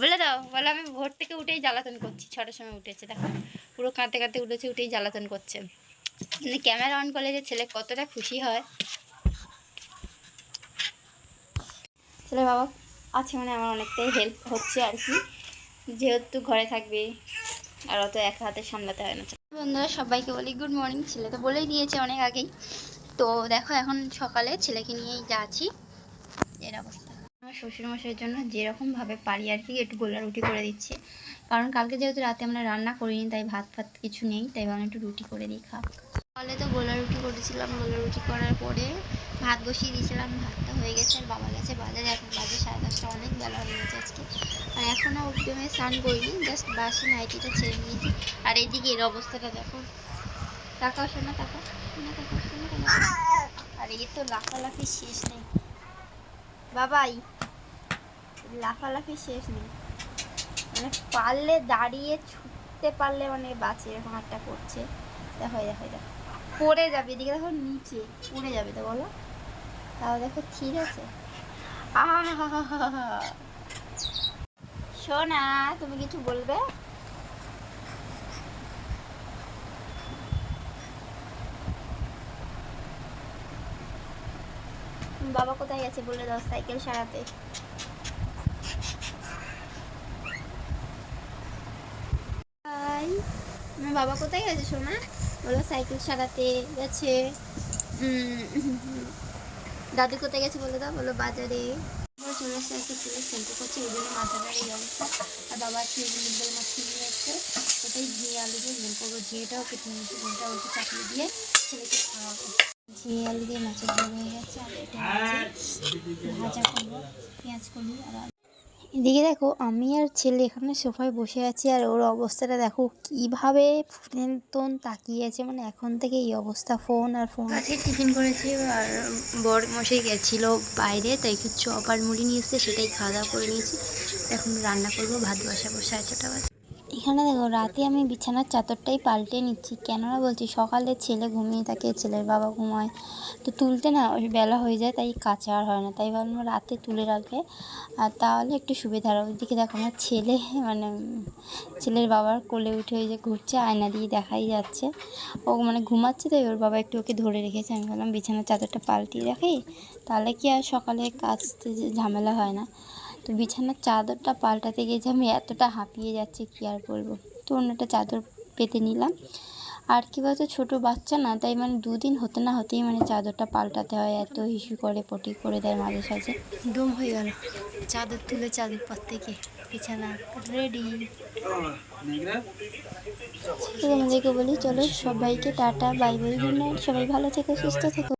বলে দাও, বলে আমি ভোর থেকে উঠেই জ্বালাতন করছি, ছটার সময় উঠেছে, দেখো। পুরো উঠেই জ্বালাতন করছে। মানে ক্যামেরা অন ছেলে কতটা খুশি হয়। বাবা, আছে মানে আমার অনেকটাই হেল্প হচ্ছে আর কি। যেহেতু ঘরে থাকবে, আর অত এক হাতে সামলাতে হয় না। বন্ধুরা, সবাইকে বলি গুড মর্নিং ছেলে তো বলেই দিয়েছে অনেক আগেই। তো দেখো, এখন সকালে ছেলেকে নিয়েই যাচ্ছি। এর অবস্থা। আমার শ্বশুরমশাইয়ের জন্য যেরকমভাবে পারি আর কি, একটু গোলা রুটি করে দিচ্ছি। কারণ কালকে যেহেতু রাতে আমরা রান্না করিনি, তাই ভাত ফাত কিছু নেই, তাই ভাবলাম একটু রুটি করে দিই, খাক। সকালে তো গোলা রুটি করেছিলাম গোলা রুটি করার পরে ভাত বসিয়ে দিয়েছিলাম, ভাতটা হয়ে গেছে, আর বাবা গেছে বাজারে এখন বাজে সাড়ে দশটা, অনেক বেলা হয়ে গেছে আজকে। আর এখনও আমি স্নান করিনি জাস্ট বাসি নাইটিটা ছেড়ে নিয়েছি। আর এইদিকে এর অবস্থাটা দেখো। তাকাও শোনা শোনা আর এই তো লাফালাফি শেষ নেই। বাবাই লাফালাফি শেষ নেই। মানে পারলে দাঁড়িয়ে ছুটতে পারলে মানে বাঁচে, এরকম একটা করছে। দেখো দেখো দেখো। পড়ে যাবে, এদিকে দেখো নিচে পড়ে যাবে, তো বলো। তাও দেখো ঠিক আছে। শোনা তুমি কিছু বলবে? বাবা কোথায় গেছে বলে দাও, সাইকেল সারাতে। বাবা কোথায় গেছে সোনা? বলো সাইকেল সারাতে গেছে। দাদু কোথায় গেছে বলে দাও? বলো বাজারে। চলে এসে একটু করছে ওই জন্য মাথাটার এই অবস্থা। আর বাবা মিডল মাছ নিয়ে এসছে। ওটাই ঘিয়ে আলু দিয়ে ঝোল করব। ঘিয়েটাও কেটে নিয়েছি ওকে চাপিয়ে দিয়ে ছেলেকে খাওয়াবো। ঘিয়ে আলু দিয়ে মাছের হয়ে গেছে আর এটা ভাজা করব, পেঁয়াজ কলি আর। এদিকে দেখো, আমি আর ছেলে এখানে সোফায় বসে আছি আর ওর অবস্থাটা দেখো কীভাবে ফোনের তোন তাকিয়ে আছে। মানে এখন থেকে এই অবস্থা, ফোন আর ফোন। আজকে টিফিন করেছি আর বর মশাই গেছিল বাইরে, তাই একটু চপ আর মুড়ি নিয়ে এসছে, সেটাই খাওয়া দাওয়া করে নিয়েছি। এখন রান্না করব, ভাত বসা, বসে আছে বাজে এখানে দেখো, রাতে আমি বিছানার চাদরটাই পাল্টে নিচ্ছি। কেননা বলছি, সকালে ছেলে ঘুমিয়ে থাকে, ছেলের বাবা ঘুমায়। তো তুলতে না, ওই বেলা হয়ে যায়, তাই কাঁচা আর হয় না। তাই ভাবলাম রাতে তুলে রাখলে আর তাহলে একটু সুবিধা হবে। ওইদিকে দেখো, আমার ছেলে মানে ছেলের বাবার কোলে উঠে ওই যে ঘুরছে, আয়না দিয়ে দেখাই যাচ্ছে। ও মানে ঘুমাচ্ছে তাই, ওর বাবা একটু ওকে ধরে রেখেছে। আমি ভাবলাম বিছানার চাদরটা পাল্টিয়ে রাখি। তাহলে কি আর সকালে কাচতে ঝামেলা হয় না। তো বিছানার চাদরটা পাল্টাতে গিয়ে যে আমি এতটা হাঁপিয়ে যাচ্ছি কী আর বলব? তো অন্য একটা চাদর পেতে নিলাম। আর কি বলতো ছোটো বাচ্চা না তাই মানে দুদিন হতে না হতেই মানে চাদরটা পাল্টাতে হয় এত ইস্যু করে পটি করে দেয় মাঝে সাঝে। দম হয়ে গেল। চাদর তুলে চাদর পর থেকে বিছানা রেডি তোমাদেরকে বলি চলো সবাইকে tata bye bye good night সবাই ভালো থেকো সুস্থ থেকো।